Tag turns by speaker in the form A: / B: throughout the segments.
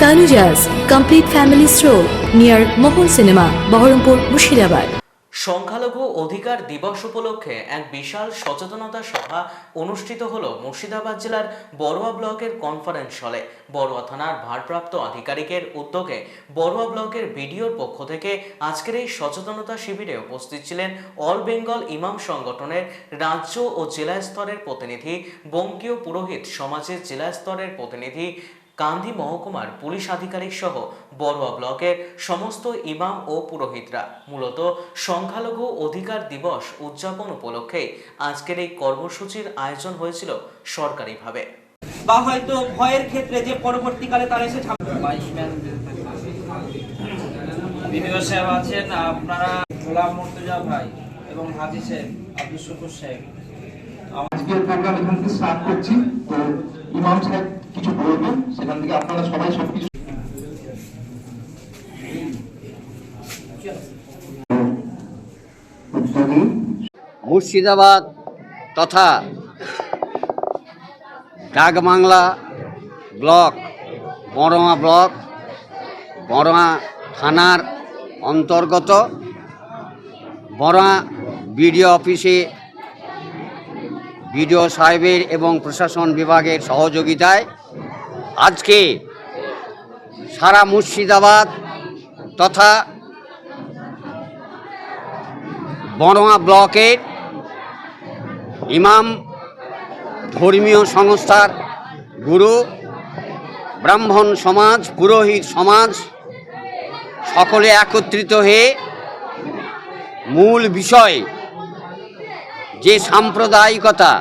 A: Tanuja's complete family store near Mohan cinema Baharampur Murshidabad
B: সংখ্যালঘু অধিকার দিবস উপলক্ষে এক বিশাল সচেতনতা সভা অনুষ্ঠিত হল মুর্শিদাবাদ জেলার বড়ুয়া ব্লকের কনফারেন্স হলে বড়ুয়া থানার ভারপ্রাপ্ত আধিকারিকের উদ্যোগে বড়ুয়া ব্লকের বিডিওর পক্ষ থেকে আজকের এই সচেতনতা শিবিরে উপস্থিত ছিলেন অল বেঙ্গল ইমাম সংগঠনের রাজ্য ও জেলা স্তরের প্রতিনিধি, বঙ্গীয় পুরোহিত সমাজের জেলা স্তরের প্রতিনিধি কান্দি মহকুমার পুলিশ আধিকারিক সহ বড়ুয়া ব্লকের সমস্ত ইমাম ও পুরোহিতরা। মূলত সংখ্যালঘু অধিকার দিবস উদযাপন উপলক্ষে আজকের এই কর্মসূচির আয়োজন হয়েছিল সরকারিভাবে।
C: বা হয়তো ভয়ের ক্ষেত্রে যে পরবর্তীকালে তারা এসে
D: সাহেব আছেন আপনারা গোলাম মুর্তজা ভাই এবং হাজি শেখ আব্দুল শুকুর
E: আজকের প্রোগ্রাম এখান থেকে স্টার্ট করছি। তো ইমাম সাহেব কিছু বলবেন? সেখান থেকে আপনারা সবাই সবকিছু
F: মুর্শিদাবাদ তথা ডাকবাংলা ব্লক, বড়মা ব্লক, বড়মা থানার অন্তর্গত। বড়মা বিডিও অফিসে বিডিও সাহেবের এবং প্রশাসন বিভাগের সহযোগিতায় আজকে সারা মুর্শিদাবাদ তথা বড়মা ব্লকের ইমাম ধর্মীয় সংস্থার গুরু, ব্রাহ্মণ সমাজ, পুরোহিত সমাজ সকলে একত্রিত হয়ে মূল বিষয় যে সাম্প্রদায়িকতা,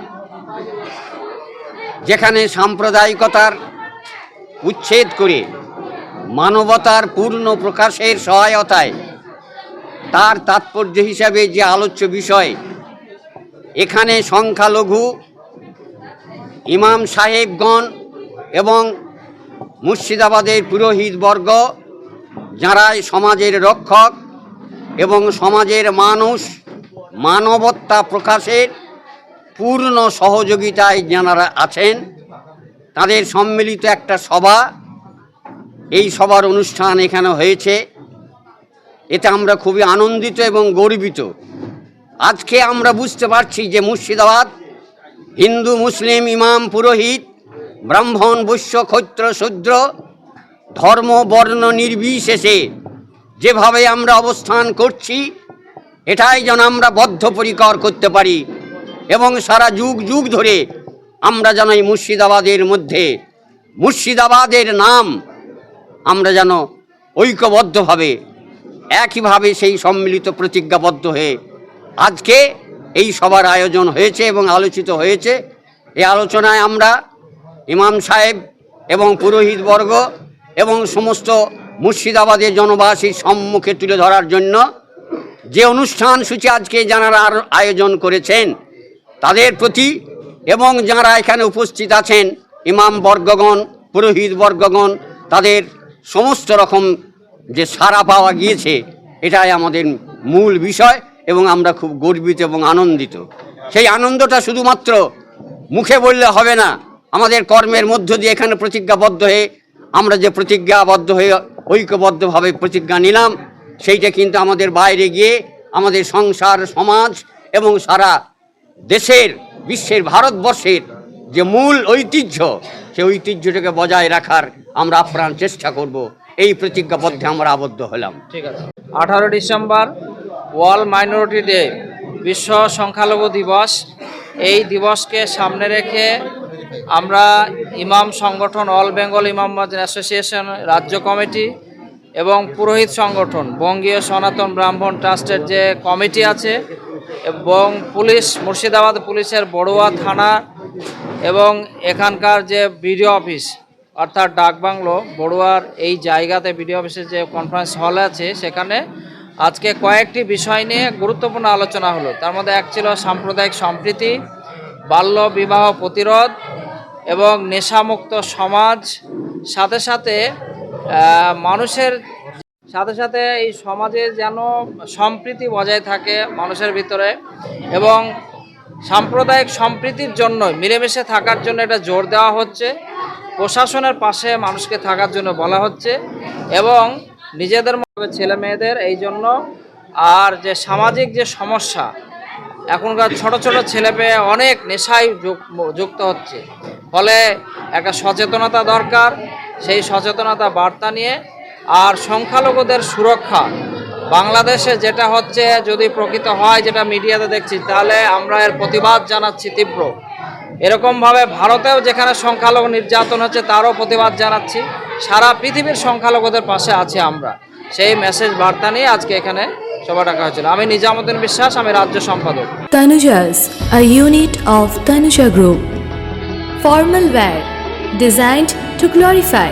F: যেখানে সাম্প্রদায়িকতার উচ্ছেদ করে। মানবতার পূর্ণ প্রকাশের সহায়তায়। তার তাৎপর্য হিসাবে যে আলোচ্য বিষয়, এখানে সংখ্যালঘু, ইমাম সাহেবগণ এবং মুর্শিদাবাদের পুরোহিতবর্গ যারা সমাজের রক্ষক এবং সমাজের মানুষ, মানবতা প্রকাশের পূর্ণ সহযোগিতায় যারা আছেন তাদের সম্মিলিত একটা সভা। এই সভার অনুষ্ঠান এখানে হয়েছে। এতে আমরা খুবই আনন্দিত এবং গর্বিত। আজকে আমরা বুঝতে পারছি যে মুর্শিদাবাদ হিন্দু, মুসলিম, ইমাম, পুরোহিত, ব্রাহ্মণ, বৈশ্য, ক্ষৈত্র, শূদ্র, ধর্ম, বর্ণ নির্বিশেষে যেভাবে আমরা অবস্থান করছি, এটাই যেন আমরা বদ্ধপরিকর করতে পারি এবং সারা যুগ যুগ ধরে আমরা যেন এই মুর্শিদাবাদের মধ্যে। মুর্শিদাবাদের নাম আমরা যেন ঐক্যবদ্ধভাবে, একইভাবে সেই সম্মিলিত প্রতিজ্ঞাবদ্ধ হয়ে আজকে এই সভার আয়োজন হয়েছে এবং আলোচিত হয়েছে। এই আলোচনায় আমরা ইমাম সাহেব এবং পুরোহিতবর্গ এবং সমস্ত মুর্শিদাবাদের জনবাসীর সম্মুখে তুলে ধরার জন্য যে অনুষ্ঠান সূচি আজকে যারা আয়োজন করেছেন, তাদের প্রতি এবং যারা এখানে উপস্থিত আছেন, ইমাম বর্গগণ, পুরোহিত বর্গগণ, তাদের সমস্ত রকম যে সাড়া পাওয়া গিয়েছে, এটাই আমাদের মূল বিষয় এবং আমরা খুব গর্বিত এবং আনন্দিত। সেই আনন্দটা শুধুমাত্র মুখে বললে হবে না, আমাদের কর্মের মধ্য দিয়ে এখানে প্রতিজ্ঞাবদ্ধ হয়ে, আমরা যে প্রতিজ্ঞাবদ্ধ হয়ে ঐক্যবদ্ধভাবে প্রতিজ্ঞা নিলাম, সেইটা কিন্তু আমাদের বাইরে গিয়ে আমাদের সংসার, সমাজ এবং সারা দেশের বিশ্বের ভারতবর্ষের যে মূল ঐতিহ্য, সেই ঐতিহ্যটাকে বজায় রাখার আমরা আপ্রাণ চেষ্টা করব। এই প্রতিজ্ঞাবদ্ধে আমরা আবদ্ধ হলাম।
D: ঠিক আছে। আঠারো ডিসেম্বর ওয়ার্ল্ড মাইনরিটি ডে, বিশ্ব সংখ্যালঘু দিবস। এই দিবসকে সামনে রেখে আমরা ইমাম সংগঠন, অল বেঙ্গল ইমাম অ্যাসোসিয়েশন, রাজ্য কমিটি এবং পুরোহিত সংগঠন, বঙ্গীয় সনাতন ব্রাহ্মণ ট্রাস্টের যে কমিটি আছে এবং পুলিশ, মুর্শিদাবাদ পুলিশের বড়ুয়া থানা এবং এখানকার যে বিডিও অফিস, অর্থাৎ ডাকবাংলো বড়ুয়ার এই জায়গাতে বিডিও অফিসের যে কনফারেন্স হল আছে, সেখানে আজকে কয়েকটি বিষয় নিয়ে গুরুত্বপূর্ণ আলোচনা হলো। তার মধ্যে এক ছিল সাম্প্রদায়িক সম্প্রীতি, বাল্য বিবাহ প্রতিরোধ এবং নেশামুক্ত সমাজ, সাথে সাথে মানুষের সাথে সাথে এই সমাজে যেন সম্প্রীতি বজায় থাকে মানুষের ভিতরে এবং সাম্প্রদায়িক সম্প্রীতির জন্য, মিলেমিশে থাকার জন্য এটা জোর দেওয়া হচ্ছে, প্রশাসনের পাশে মানুষকে থাকার জন্য বলা হচ্ছে এবং নিজেদের মতো ছেলে মেয়েদের এই জন্য আর যে সামাজিক যে সমস্যা, এখনকার ছোট ছোট ছেলে পেয়ে অনেক নেশায় যুক- যুক্ত হচ্ছে। ফলে একটা সচেতনতা দরকার, সেই সচেতনতা বার্তা নিয়ে আর সংখ্যালঘুদের সুরক্ষা। বাংলাদেশে যেটা হচ্ছে যদি প্রকৃত হয় যেটা মিডিয়াতে দেখছি তাহলে আমরা এর প্রতিবাদ জানাচ্ছি তীব্র। এরকমভাবে ভারতেও যেখানে সংখ্যালঘু নির্যাতন হচ্ছে তারও প্রতিবাদ জানাচ্ছি। সারা পৃথিবীর সংখ্যালঘুদের পাশে আছি আমরা। সেই মেসেজ বার্তা নিয়ে আজকে এখানে সভা ডাকা হয়েছিল। আমি নিজামুদ্দিন বিশ্বাস আমি রাজ্য সম্পাদক।
A: Tanujas, a unit of Tanuja Group. Formal wear, designed to glorify.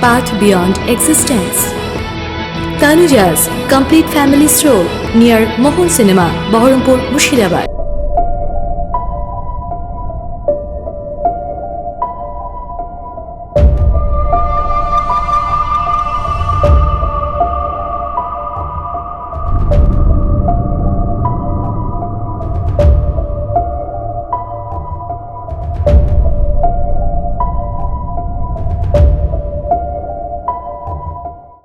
A: path beyond existence. Tanuja's complete family stroll near Mohun Cinema, Baharampur, Mushirabad.